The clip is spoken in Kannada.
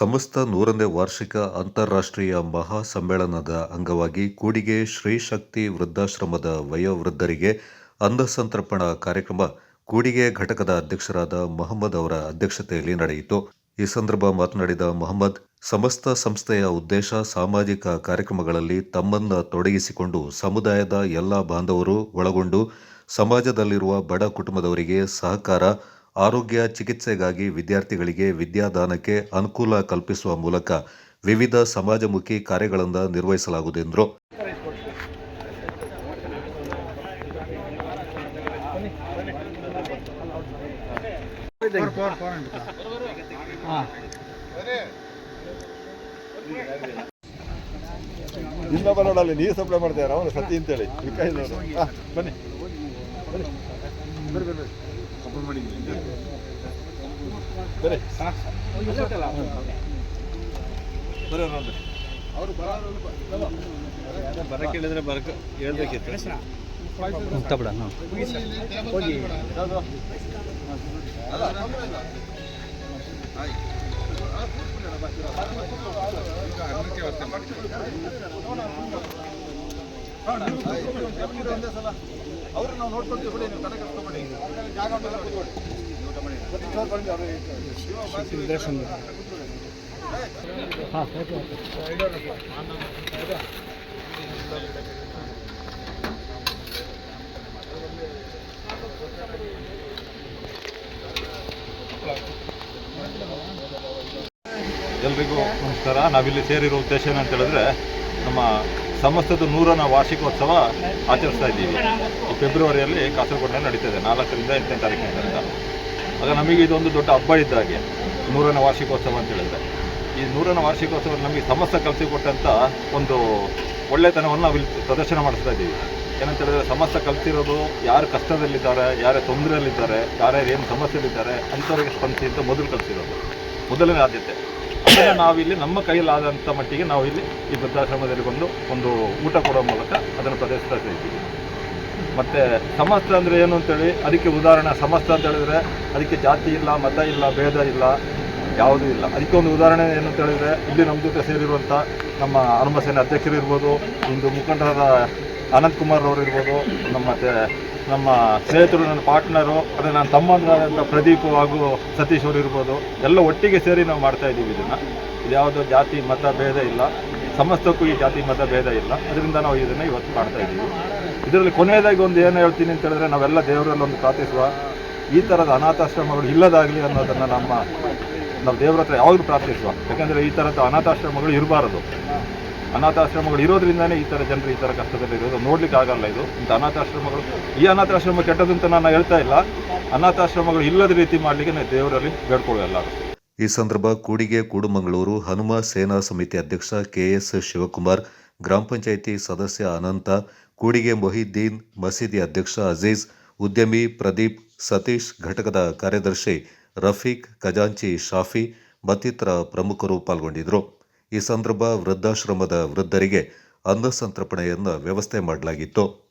ಸಮಸ್ತ ನೂರನೇ ವಾರ್ಷಿಕ ಅಂತಾರಾಷ್ಟ್ರೀಯ ಮಹಾ ಸಮ್ಮೇಳನದ ಅಂಗವಾಗಿ ಕೂಡಿಗೆ ಶ್ರೀ ಶಕ್ತಿ ವೃದ್ಧಾಶ್ರಮದ ವಯೋವೃದ್ಧರಿಗೆ ಅನ್ನ ಕಾರ್ಯಕ್ರಮ ಕೂಡಿಗೆ ಘಟಕದ ಅಧ್ಯಕ್ಷರಾದ ಮೊಹಮ್ಮದ್ ಅವರ ಅಧ್ಯಕ್ಷತೆಯಲ್ಲಿ ನಡೆಯಿತು. ಈ ಸಂದರ್ಭ ಮಾತನಾಡಿದ ಮೊಹಮ್ಮದ್, ಸಮಸ್ತ ಸಂಸ್ಥೆಯ ಉದ್ದೇಶ ಸಾಮಾಜಿಕ ಕಾರ್ಯಕ್ರಮಗಳಲ್ಲಿ ತಮ್ಮನ್ನು ತೊಡಗಿಸಿಕೊಂಡು ಸಮುದಾಯದ ಎಲ್ಲ ಬಾಂಧವರು ಒಳಗೊಂಡು ಸಮಾಜದಲ್ಲಿರುವ ಬಡ ಕುಟುಂಬದವರಿಗೆ ಸಹಕಾರ ಆರೋಗ್ಯ ಚಿಕಿತ್ಸೆಗಾಗಿ ವಿದ್ಯಾರ್ಥಿಗಳಿಗೆ ವಿದ್ಯಾದಾನಕ್ಕೆ ಅನುಕೂಲ ಕಲ್ಪಿಸುವ ಮೂಲಕ ವಿವಿಧ ಸಮಾಜಮುಖಿ ಕಾರ್ಯಗಳನ್ನು ನಿರ್ವಹಿಸಲಾಗುವುದೆಂದರು ಇನ್ನೊಬ್ಬ ನೀರು ಸಪ್ಲೈ ಮಾಡ್ತಾರೆ ಅವನು ಸತಿ ಅಂತೇಳಿ. ಬನ್ನಿ. ಬನ್ನಿ. ಬರ್ರಿ ನೋಡ್ರಿ ಬರಕ್ಕೆ ಹೇಳಿದ್ರೆ ಬರಕ್ಕೆ ಹೇಳ್ಬೇಕಿತ್ತು. ಮುಕ್ತ ಬಿಡ ಅವ್ರು ನಾವು ನೋಡ್ಕೊಳ್ತೀವಿ ಬಿಡಿ, ನೀವು ತಲೆ ಜಾಗ ಎಲ್ರಿಗೂ ನಮಸ್ಕಾರ. ನಾವಿಲ್ಲಿ ಸೇರಿರೋ ಉದ್ದೇಶ ಏನಂತ ಹೇಳಿದ್ರೆ ನಮ್ಮ ಸಮಸ್ತದ ನೂರನ ವಾರ್ಷಿಕೋತ್ಸವ ಆಚರಿಸ್ತಾ ಇದ್ದೀವಿ. ಈ ಫೆಬ್ರವರಿಯಲ್ಲಿ ಕಾಸರಗೋಡಿನಲ್ಲಿ ನಡೀತದೆ ನಾಲ್ಕರಿಂದ ಎಂಟನೇ ತಾರೀಕಿನ ತನಕ ಆಗ ನಮಗೆ ಇದೊಂದು ದೊಡ್ಡ ಹಬ್ಬ ಇದ್ದ ಹಾಗೆ ನೂರನ ವಾರ್ಷಿಕೋತ್ಸವ ಅಂತ ಹೇಳಿದ್ರೆ. ಈ ನೂರನ ವಾರ್ಷಿಕೋತ್ಸವ ನಮಗೆ ಸಮಸ್ತ ಕಲಿಸಿಕೊಟ್ಟಂಥ ಒಂದು ಒಳ್ಳೆತನವನ್ನು ನಾವಿಲ್ಲಿ ಪ್ರದರ್ಶನ ಮಾಡಿಸ್ತಾ ಇದ್ದೀವಿ. ಏನಂತ ಹೇಳಿದ್ರೆ ಸಮಸ್ತ ಕಲ್ತಿರೋದು ಯಾರು ಕಷ್ಟದಲ್ಲಿದ್ದಾರೆ, ಯಾರೇ ತೊಂದರೆಯಲ್ಲಿದ್ದಾರೆ, ಯಾರ್ಯಾರು ಏನು ಸಮಸ್ಯೆಯಲ್ಲಿದ್ದಾರೆ, ಅಂಥವ್ರಿಗೆ ಸ್ಪಂದಿಸಿ ಅಂತ ಮೊದಲು ಕಲಿಸಿರೋದು. ಮೊದಲನೇ ಆದ್ಯತೆ. ಅದನ್ನು ನಾವಿಲ್ಲಿ ನಮ್ಮ ಕೈಯಲ್ಲಾದಂಥ ಮಟ್ಟಿಗೆ ನಾವು ಇಲ್ಲಿ ಈ ವೃದ್ಧಾಶ್ರಮದಲ್ಲಿ ಬಂದು ಒಂದು ಊಟ ಕೊಡೋ ಮೂಲಕ ಅದನ್ನು ಪ್ರದರ್ಶಿಸ್ತಾ ಇದ್ದೀವಿ. ಮತ್ತು ಸಮಸ್ತ ಅಂದರೆ ಏನು ಅಂತೇಳಿ, ಅದಕ್ಕೆ ಉದಾಹರಣೆ, ಸಮಸ್ತ ಅಂತ ಹೇಳಿದ್ರೆ ಅದಕ್ಕೆ ಜಾತಿ ಇಲ್ಲ, ಮತ ಇಲ್ಲ, ಭೇದ ಇಲ್ಲ, ಯಾವುದೂ ಇಲ್ಲ. ಅದಕ್ಕೆ ಒಂದು ಉದಾಹರಣೆ ಏನು ಅಂತ ಹೇಳಿದ್ರೆ, ಇಲ್ಲಿ ನಮ್ಮ ಜೊತೆ ಸೇರಿರುವಂಥ ನಮ್ಮ ಹನುಮಸೇನೆ ಅಧ್ಯಕ್ಷರು ಇರ್ಬೋದು ಇಂದು ಮುಖಂಡರಾದ ಅನಂತ್ ಕುಮಾರ್ ಅವರು ಇರ್ಬೋದು, ನಮ್ಮ ನಮ್ಮ ಸ್ನೇಹಿತರು, ನನ್ನ ಪಾರ್ಟ್ನರು ಅದೇ ನನ್ನ ತಮ್ಮಂದ್ರಾದಂಥ ಪ್ರದೀಪ್ ಹಾಗೂ ಸತೀಶ್ ಅವರು ಇರ್ಬೋದು, ಎಲ್ಲ ಒಟ್ಟಿಗೆ ಸೇರಿ ನಾವು ಮಾಡ್ತಾ ಇದ್ದೀವಿ ಇದನ್ನು. ಇದು ಯಾವುದೋ ಜಾತಿ, ಮತ ಭೇದ ಇಲ್ಲ. ಸಮಸ್ತಕ್ಕೂ ಈ ಜಾತಿ, ಮತ ಭೇದ ಇಲ್ಲ. ಅದರಿಂದ ನಾವು ಇದನ್ನು ಇವತ್ತು ಮಾಡ್ತಾ ಇದ್ದೀವಿ. ಇದರಲ್ಲಿ ಕೊನೆಯದಾಗಿ ಒಂದು ಏನು ಹೇಳ್ತೀನಿ ಅಂತ ಹೇಳಿದ್ರೆ, ನಾವೆಲ್ಲ ದೇವರಲ್ಲಿ ಒಂದು ಪ್ರಾರ್ಥಿಸುವ, ಈ ಥರದ ಅನಾಥಾಶ್ರಮಗಳು ಇಲ್ಲದಾಗಲಿ ಅನ್ನೋದನ್ನು ನಮ್ಮ ನಾವು ದೇವರ ಹತ್ರ ಯಾವಾಗಲೂ ಪ್ರಾರ್ಥಿಸುವ. ಯಾಕಂದರೆ ಈ ಥರದ ಅನಾಥಾಶ್ರಮಗಳು ಇರಬಾರದು. ಅನಾಥಾಶ್ರಮಗಳು ಇರೋದ್ರಿಂದನೇ ಈ ಥರ ಜನರು ಈ ಥರ ಕಷ್ಟದಲ್ಲಿ ಇರೋದು. ನೋಡ್ಲಿಕ್ಕೆ ಆಗಲ್ಲ ಇದು. ಇಂಥ ಅನಾಥಾಶ್ರಮಗಳು. ಈ ಅನಾಥಾಶ್ರಮ ಕೆಟ್ಟದ್ದು ಅಂತ ನಾನು ಹೇಳ್ತಾ ಇಲ್ಲ. ಅನಾಥಾಶ್ರಮಗಳು ಇಲ್ಲದ ರೀತಿ ಮಾಡಲಿಕ್ಕೆ ನಾವು ದೇವರಲ್ಲಿ ಬೇಡ್ಕೊಳ್ಳೋ ಎಲ್ಲರೂ. ಈ ಸಂದರ್ಭ ಕೂಡಿಗೆ, ಕೂಡುಮಂಗಳೂರು ಹನುಮ ಸೇನಾ ಸಮಿತಿ ಅಧ್ಯಕ್ಷ ಕೆಎಸ್ ಶಿವಕುಮಾರ್, ಗ್ರಾಮ ಪಂಚಾಯಿತಿ ಸದಸ್ಯ ಅನಂತ, ಕೂಡಿಗೆ ಮೊಹಿದ್ದೀನ್, ಮಸೀದಿ ಅಧ್ಯಕ್ಷ ಅಜೀಜ್, ಉದ್ಯಮಿ ಪ್ರದೀಪ್, ಸತೀಶ್ ಘಟಕದ ಕಾರ್ಯದರ್ಶಿ ರಫೀಕ್ ಖಜಾಂಚಿ, ಶಾಫಿ ಮತ್ತಿತರ ಪ್ರಮುಖರು ಪಾಲ್ಗೊಂಡಿದ್ದರು. ಈ ಸಂದರ್ಭ ವೃದ್ಧಾಶ್ರಮದ ವೃದ್ಧರಿಗೆ ಅನ್ನ ಸಂತರ್ಪಣೆಯನ್ನು ವ್ಯವಸ್ಥೆ ಮಾಡಲಾಗಿತ್ತು.